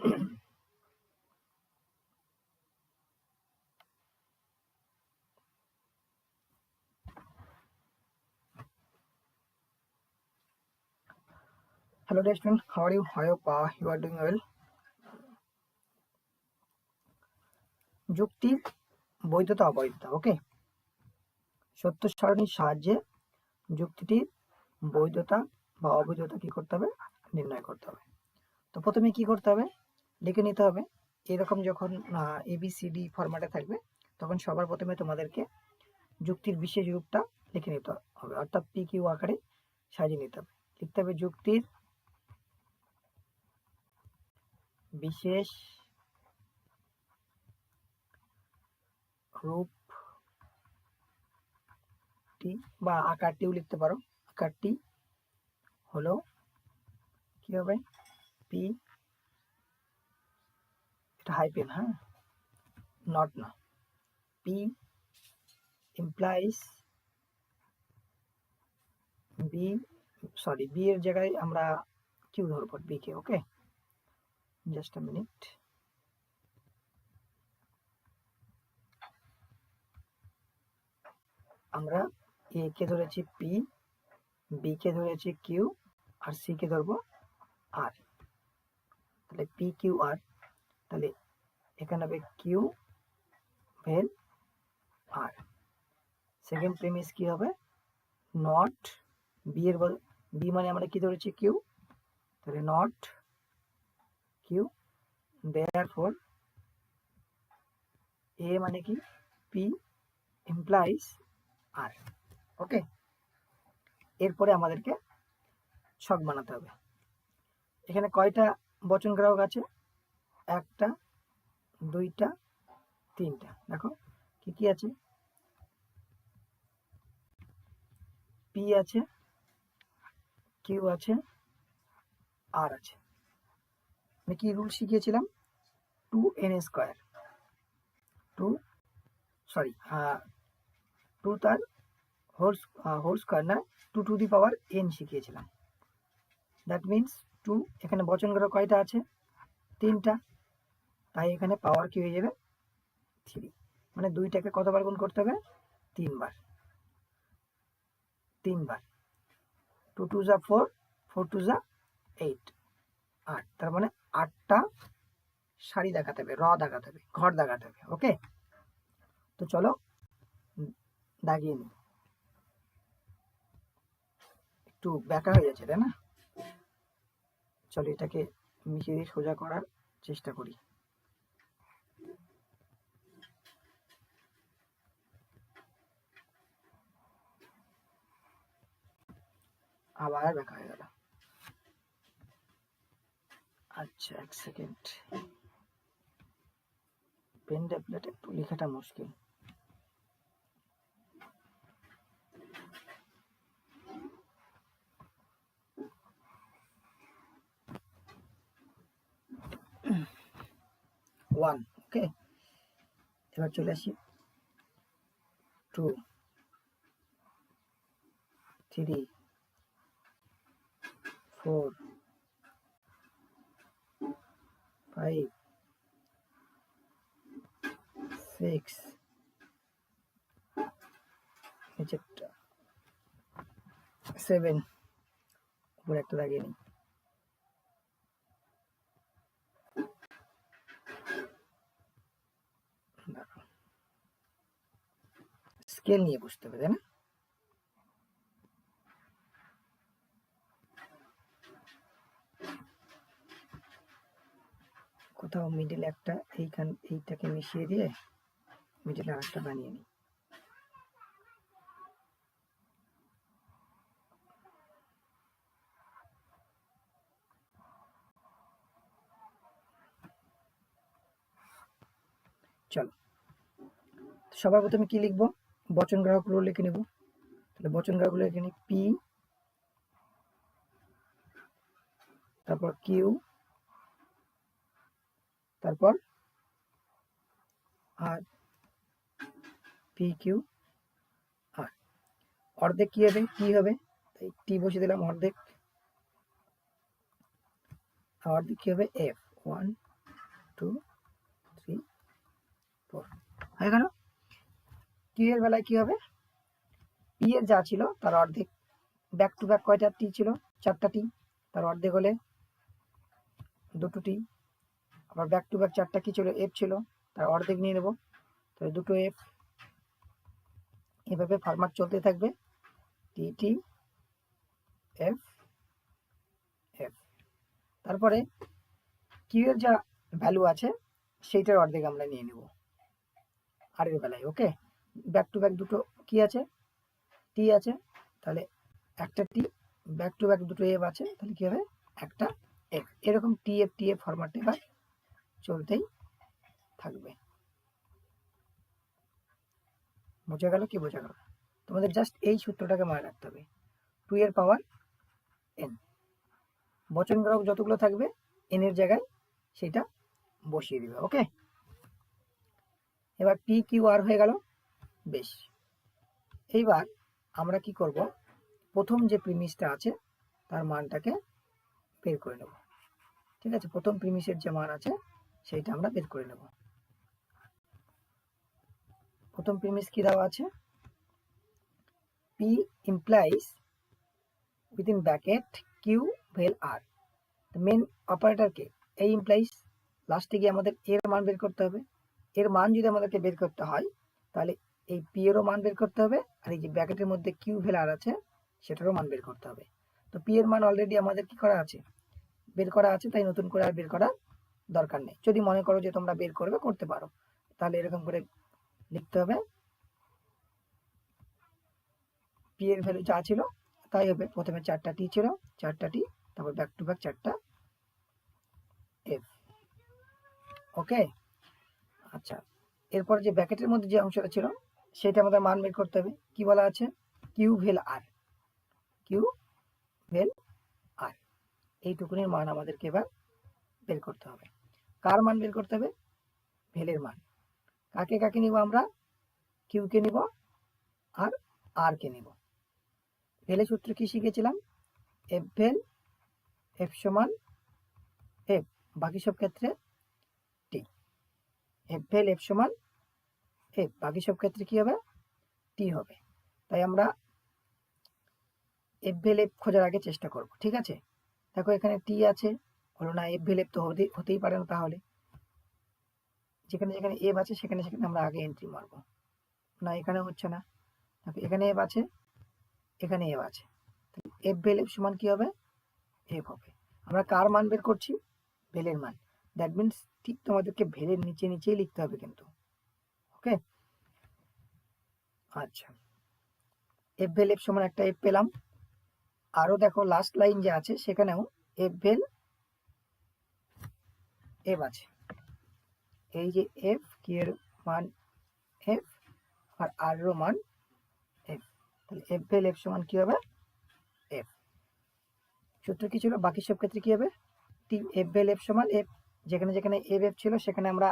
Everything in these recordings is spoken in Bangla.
Hello, dear student. How are you? I hope uh, you are doing well. যুক্তির বৈধতা অবৈধতা ওকে সত্য সারণীর সাহায্যে যুক্তিটির বৈধতা বা অবৈধতা কি করতে হবে নির্ণয় করতে হবে তো প্রথমে কি করতে হবে লিখে নিতে হবে। এরকম যখন এবিসিডি ফরম্যাটে থাকবে, তখন সবার প্রথমে তোমাদেরকে যুক্তির বিশেষ রূপটা লিখে নিতে হবে। অর্থাৎ পি কিউ আকারে সাজিয়ে নিতে হবে। লিখতে হবে যুক্তির বিশেষ রূপটি বা আকারটিও লিখতে পারো। আকারটি হলো কি হবে? পি এটা হাইপেন হ্যাঁ? নট না। P implies B sorry B এর জায়গায় আমরা কিউ ধরবো বি কে ওকে জাস্ট a মিনিট আমরা এ কে ধরেছি পি বি কে ধরেছি কিউ আর সি কে ধরবো আর তাহলে পি কিউ আর তাহলে এখানে হবে Q vel R second premise কি হবে? নট বি এর বি মানে আমরা কি ধরেছি কিউ তাহলে নট কিউ দেয়ার ফোর এ মানে কি? পি ইমপ্লাইজ আর ওকে এরপরে আমাদেরকে ছক বানাতে হবে। এখানে কয়টা বচন গ্রাহক আছে? একটা দুইটা, তিনটা। দেখো, কি কি আছে? পি আছে কিউ আছে আর আছে। আমি কি rule শিখিয়েছিলাম? Two N square two sorry two তার হোল হোল স্কোয়ার না two to the power N শিখিয়েছিলাম। That means two এখানে বচন গ্রহ কয়টা আছে? তিনটা। তাই এখানে পাওয়ার কি হয়ে যাবে? থ্রি মানে দুইটাকে কতবার গুণ করতে হবে? তিনবার। তিনবার। টু টু যা ফোর ফোর টু যা এইট আট। তার মানে আটটা শাড়ি দেখাতে হবে, র দেখাতে হবে, ঘর দেখাতে হবে ওকে তো চলো দাগিয়ে নি একটু ব্যাকা হয়ে যাচ্ছে, তাই না? চলো এটাকে মিশিয়ে দিয়ে সোজা করার চেষ্টা করি। আবার ব্যাকা হয়ে গেল। আচ্ছা এক সেকেন্ড পেন ট্যাবলেট একটু লেখাটা মুশকিল। ওয়ান ওকে এবার চলে আসি। Two three four five six নিচেরটা সেভেন উপরে একটা দাগিয়ে নিই। স্কেল নিয়ে বুঝতে হবে, তাই না? কোথাও মিডিল একটা এইখান, এইটাকে মিশিয়ে দিয়ে মিডিল আর বানিয়ে নিই। চলো। সবার প্রথমে কি লিখব? বচন গ্রাহকগুলো লিখে নেব। তাহলে বচন গ্রাহকগুলো লিখে নিই পি তারপর কিউ তারপর আর পি কিউ আর অর্ধেক কি হবে? কি হবে। তাই টি বসে দিলাম অর্ধেক। অর্ধেক কি হবে? F one two three four হয়ে গেল? কিউ এর বেলায় কি হবে? পি এর যা ছিল, তার অর্ধেক। ব্যাক টু ব্যাক কয়টা টি ছিল? চারটা টি তার অর্ধেক হলে দুটো টি আবার ব্যাক টু ব্যাক চারটা কি ছিল? এফ ছিল, তার অর্ধেক নিয়ে নেব। তাহলে দুটো এফ এভাবে ফরম্যাট চলতে থাকবে। টি টি এফ এফ তারপরে কিউ এর যা ভ্যালু আছে, সেইটার অর্ধেক আমরা নিয়ে নেব। আর এর বেলায় ওকে ব্যাক টু ব্যাক দুটো কি আছে? টি আছে, তাহলে একটা টি ব্যাক টু ব্যাক দুটো এফ আছে, তাহলে কি হবে? একটা এফ এরকম টি এফ টি এফ ফরম্যাটে এবার চলতেই থাকবে। বোঝা গেল কি বোঝা গেল তোমাদের জাস্ট এই সূত্রটাকে মনে রাখতে হবে। টু এর পাওয়ার এন বচন গ্রহক যতগুলো থাকবে এন এর জায়গায় সেটা বসিয়ে দিবে ওকে এবার পি কিউ আর হয়ে গেল। বেশ। এইবার আমরা কি করব? প্রথম যে প্রিমিসটা আছে, তার মানটাকে বের করে নেব। ঠিক আছে? প্রথম প্রিমিসের যে মান আছে সেইটা আমরা বের করে নেব। প্রথম প্রিমিস কি দেওয়া আছে? P implies within bracket Q vel R main অপারেটরকে এই ইমপ্লাইজ লাস্টে গিয়ে আমাদের এর মান বের করতে হবে। এর মান যদি আমাদেরকে বের করতে হয়, তাহলে এই পি এরও মান বের করতে হবে আর এই যে ব্যাকেটের মধ্যে কিউ ভেল আর আছে, সেটারও মান বের করতে হবে। তো পি এর মান অলরেডি আমাদের কি করা আছে? বের করা আছে, তাই নতুন করে আর বের করার দরকার নেই। যদি মনে করো যে তোমরা বের করবে, করতে পারো। তাহলে এরকম করে লিখতে হবে। পি এর ভ্যালু যা ছিল, তাই হবে। প্রথমে চারটা টি ছিল, চারটা টি তারপর ব্যাক টু ব্যাক চারটা এফ ওকে আচ্ছা। এরপর যে ব্যাকেটের মধ্যে যে অংশটা ছিল, সেটা আমাদের মান বের করতে হবে। কি বলা আছে? কিউ ভেল আর কিউ ভেল আর এইটুকুনির মান আমাদেরকে এবার বের করতে হবে। কার মান বের করতে হবে? ভেলের মান। কাকে কাকে নিব আমরা? কিউকে নিব আর আর কে নিব। ভেলে সূত্র কি শিখেছিলাম? এফ ভেল, এফ সমান এফ, বাকি সব ক্ষেত্রে টি। এফ ভেল, এফ সমান এফ, বাকি সব ক্ষেত্রে কি হবে? টি হবে। তাই আমরা এফ ভেল, এফ খোঁজার আগে চেষ্টা করব, ঠিক আছে? দেখো এখানে টি আছে। হলো না, এফ এফ তো হতে হতেই পারে না তাহলে। যেখানে যেখানে এফ আছে, সেখানে সেখানে আমরা আগে এন্ট্রি মারবো। না, এখানে হচ্ছে না। এখানে এফ আছে, এখানে এফ আছে। এফ এফ সমান কি হবে? এফ হবে। আমরা কার মান বের করছি? ভেলের মান। দ্যাট মিনস ঠিক তোমাদেরকে ভেলের নিচে নিচেই লিখতে হবে কিন্তু। ওকে আচ্ছা। এফ ভেল এফ সমান একটা এফ পেলাম। আরও দেখো লাস্ট লাইন যে আছে, সেখানেও এফ ভেল এফ আছে। এই যে এফ কি এর মান এফ আর আর এর মান এফ তাহলে এফ ভেল এফ সমান কি হবে? এফ সূত্র কি ছিল? বাকি সব ক্ষেত্রে কি হবে? এফ ভেল এফ সমান এফ যেখানে যেখানে এফ এফ ছিল, সেখানে আমরা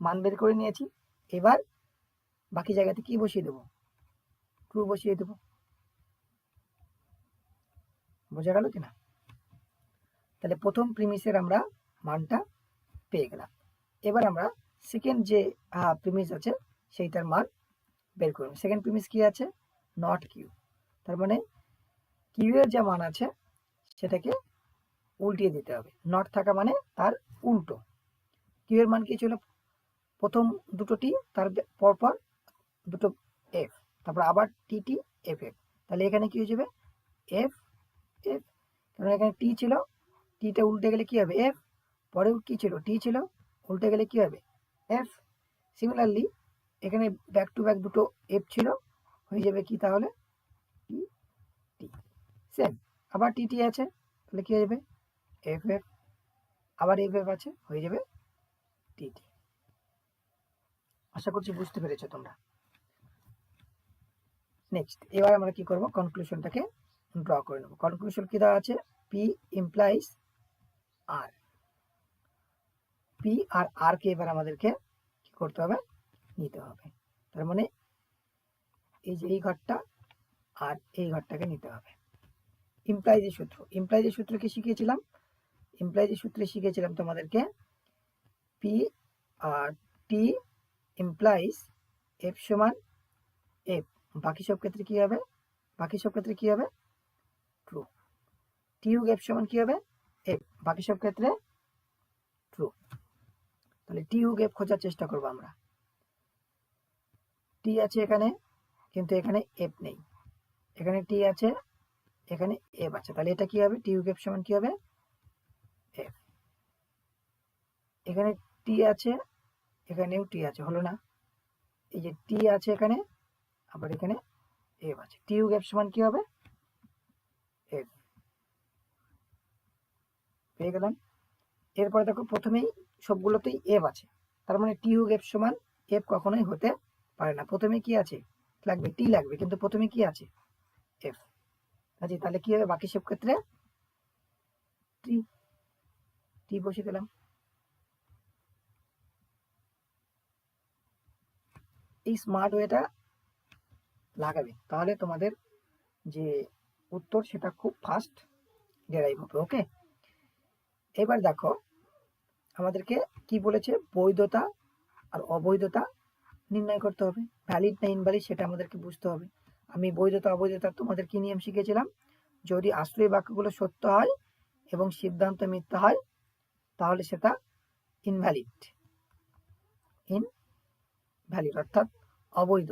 মান বের করে নিয়েছি। এবার বাকি জায়গাতে কি বসিয়ে দেবো? ট্রু বসিয়ে দেবো। বোঝা গেল কিনা? তাহলে প্রথম প্রিমিসের আমরা মানটা পেয়ে গেলাম। এবার আমরা সেকেন্ড যে প্রিমিস আছে, সেইটার মান বের করব সেকেন্ড প্রিমিস কি আছে? নট কিউ তার মানে কিউ এর যে মান আছে, সেটাকে উল্টিয়ে দিতে হবে। নট থাকা মানে তার উল্টো। কিউ এর মান কি ছিল? প্রথম দুটো টি তার পরপর দুটো এফ তারপর আবার টি টি এফ এফ তাহলে এখানে কি হয়ে যাবে? এফ এফ কারণ এখানে টি ছিল টিটা উল্টে গেলে কি হবে? এফ পরেও কি ছিল? টি ছিল, উল্টে গেলে কি হবে? এফ সিমিলারলি এখানে ব্যাক টু ব্যাক দুটো এফ ছিল, হয়ে যাবে কি তাহলে? টি টি সেম আবার টি টি আছে, তাহলে কি হয়ে যাবে? এফ এফ আবার এফ এফ আছে, হয়ে যাবে টি টি আশা করছি বুঝতে পেরেছ তোমরা। নেক্সট এবার আমরা কি করব? কনক্লুশনটাকে ড্র করে নেব। কনক্লুশন কি দেওয়া আছে? পি ইমপ্লাইজ আর পি আর আর কে এবার আমাদেরকে কি করতে হবে? নিতে হবে। তার মানে এই যে এই ঘরটা আর এই ঘরটাকে নিতে হবে। ইমপ্লাইজের সূত্র ইমপ্লাইজের সূত্র কি শিখিয়েছিলাম? ইমপ্লাইজের সূত্রে শিখিয়েছিলাম তোমাদেরকে পি আর টি ইমপ্লাইজ এফ সমান এফ বাকি সব ক্ষেত্রে কি হবে? বাকি সব ক্ষেত্রে কি হবে? ট্রু টি ইউ এফ সমান কি হবে? এফ বাকি সব ক্ষেত্রে ট্রু তাহলে টি ইউ এফ খোঁজার চেষ্টা করব আমরা। টি আছে এখানে, কিন্তু এখানে এফ নেই। এখানে টি আছে, এখানে এফ আছে। তাহলে এটা কি হবে? টি ইউ এফ সমান কি হবে? এফ এখানে টি আছে, এখানেও টি আছে, হলো না? এই যে টি আছে এখানে, আবার এখানে এফ আছে। টি ইউ এফ সমান কি হবে? এফ পেয়ে গেলাম। এরপরে দেখো প্রথমেই সবগুলোতেই এফ আছে। তার মানে টি ইউ এফ সমান এফ কখনোই হতে পারে না। প্রথমে কি আছে? লাগবে টি লাগবে, কিন্তু প্রথমে কি আছে? এফ আচ্ছা তাহলে কি হবে? বাকি সব ক্ষেত্রে টি টি বসে দিলাম। এই স্মার্ট ওয়েটা লাগাবে। তাহলে তোমাদের যে উত্তর সেটা খুব ফাস্ট ডেরাইভ হবে ওকে এবার দেখো আমাদেরকে কি বলেছে? বৈধতা আর অবৈধতা নির্ণয় করতে হবে। ভ্যালিড না ইনভ্যালিড সেটা আমাদেরকে বুঝতে হবে। আমি বৈধতা, অবৈধতা তোমাদের কি নিয়ম শিখেছিলাম যদি আশ্রয় বাক্যগুলো সত্য হয় এবং সিদ্ধান্ত মিথ্যা হয়, তাহলে সেটা ইনভ্যালিড ইন ভ্যালিড অর্থাৎ অবৈধ।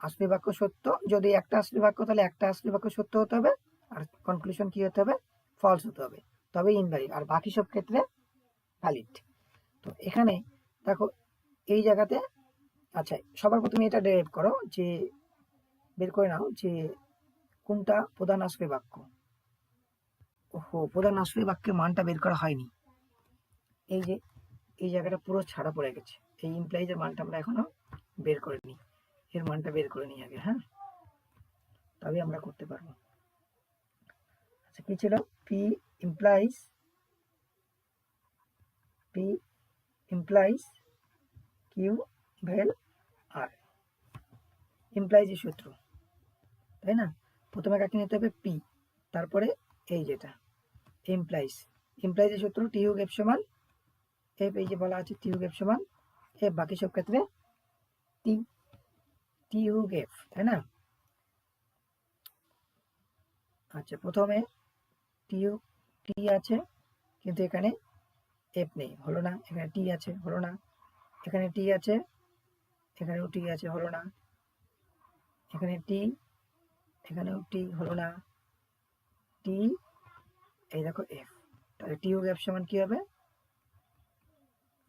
আশ্রয় বাক্য সত্য, যদি একটা আশ্রয় বাক্য, তাহলে একটা আশ্রয় বাক্য সত্য হতে হবে। আর কনক্লুশন কি হতে হবে? ফলস হতে হবে। তবে ইনভ্যালিড আর বাকি সব ক্ষেত্রে ভ্যালিড তো এখানে দেখো, এই জায়গাতে আচ্ছা সবার প্রথমে এটা ডেরাইভ করো যে, বের করে নাও যে, কোনটা প্রধান আশ্রয় বাক্য। ওহো, প্রধান আশ্রয় বাক্যের মানটা বের করা হয়নি। এই যে, এই জায়গাটা পুরো ছাড়া পড়ে গেছে। এই ইমপ্লাইজের মানটা আমরা এখনও বের করে নিই এর মানটা বের করে নিই আগে হ্যাঁ? তবে আমরা করতে পারব। আচ্ছা কি ছিল? P implies P implies Q vel R implies সূত্র, তাই না? প্রথমে কাকে নিতে হবে? পি তারপরে এই যেটা ইমপ্লাইজ ইমপ্লাইজের সূত্র টিউ গ্যাপ সমান এফ এই যে বলা আছে টিউ গ্যাপ সমান এফ বাকি সব ক্ষেত্রে টি টিউ গ্যাপ তাই না? আচ্ছা প্রথমে টিউ টি আছে, কিন্তু এখানে এফ নেই, হলো না। এখানে টি আছে, হলো না। এখানে টি আছে, এখানেও টি আছে, হলো না। এখানে টি, এখানেও টি, হলো না। টি, এই দেখো এফ। তাহলে টিও গ্যাপ সমান কি হবে?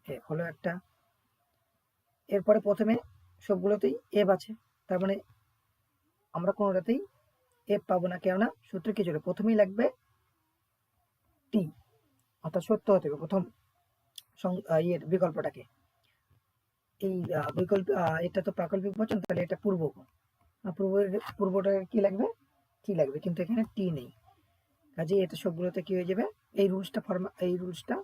এফ হলো একটা। এরপরে প্রথমে সবগুলোতেই এফ আছে। তার মানে আমরা কোনোটাতেই এফ পাবো না। কেননা সূত্র কি ছিল? প্রথমেই লাগবে টি। অর্থাৎ সত্য হতে হবে প্রথম ইয়ের বিকল্পটাকে। এই বিকল্প এটা তো প্রাকল্পিক বচন, তাহলে এটা পূর্ব পূর্বের, পূর্বটা কি লাগবে? টি লাগবে? কিন্তু এখানে টি নেই। কাজে এটা সবগুলোতে কি হয়ে যাবে? এই রুলসটা ফর্মা এই রুলসটা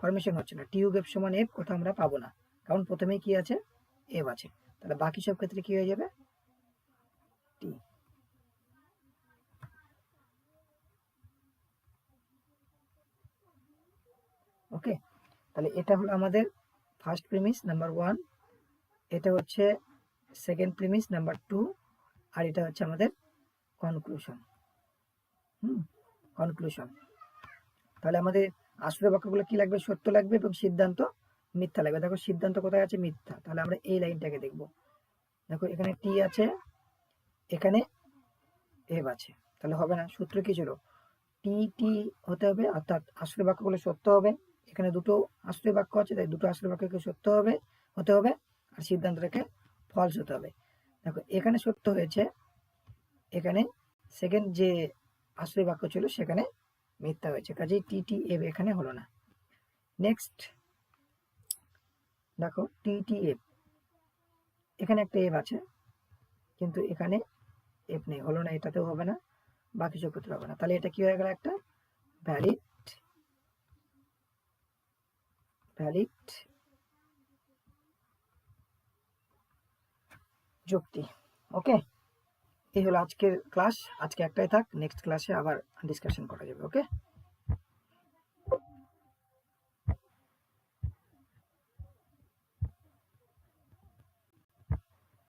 ফরমেশন হচ্ছে না। টিউ গ্যাপ সমান এফ কোথাও আমরা পাবো না। কারণ প্রথমেই কি আছে? এফ আছে। তাহলে বাকি সব ক্ষেত্রে কি হয়ে যাবে টি ওকে তাহলে এটা হলো আমাদের ফার্স্ট প্রিমিস নাম্বার ওয়ান এটা হচ্ছে সেকেন্ড প্রিমিস নাম্বার টু আর এটা হচ্ছে আমাদের কনক্লুশন হুম? কনক্লুশন তাহলে আমাদের আসলে বাক্যগুলো কি লাগবে? সত্য লাগবে এবং সিদ্ধান্ত মিথ্যা লাগবে। দেখো সিদ্ধান্ত কোথায় আছে? মিথ্যা। তাহলে আমরা এই লাইনটাকে দেখব। দেখো এখানে টি আছে, এখানে এভ আছে। তাহলে হবে না, সূত্র কি ছিল? টি টি হতে হবে, অর্থাৎ আসলে বাক্যগুলো সত্য হবে। এখানে দুটো আসলে বাক্য আছে, তাই দুটো আসলে বাক্যকে সত্য হবে, হতে হবে আর সিদ্ধান্তটাকে ফলস হতে হবে। দেখো, এখানে সত্য হয়েছে, এখানে সেকেন্ড যে আসলে বাক্য ছিল সেখানে মিথ্যা হয়েছে, কাজেই টি টি এফ এখানে হলো না। নেক্সট দেখো টি টি এফ এখানে একটা এফ আছে, কিন্তু এখানে এফ নেই, হলো না, এটাতেও হবে না, বাকি সব ক্ষেত্রে হবে না। তাহলে এটা কি হয়ে গেল একটা? ভ্যালিড ভ্যালিড যুক্তি। ওকে এই হলো আজকের ক্লাস আজকে একটাই থাক। নেক্সট ক্লাসে আবার ডিসকাশন করা যাবে। ওকে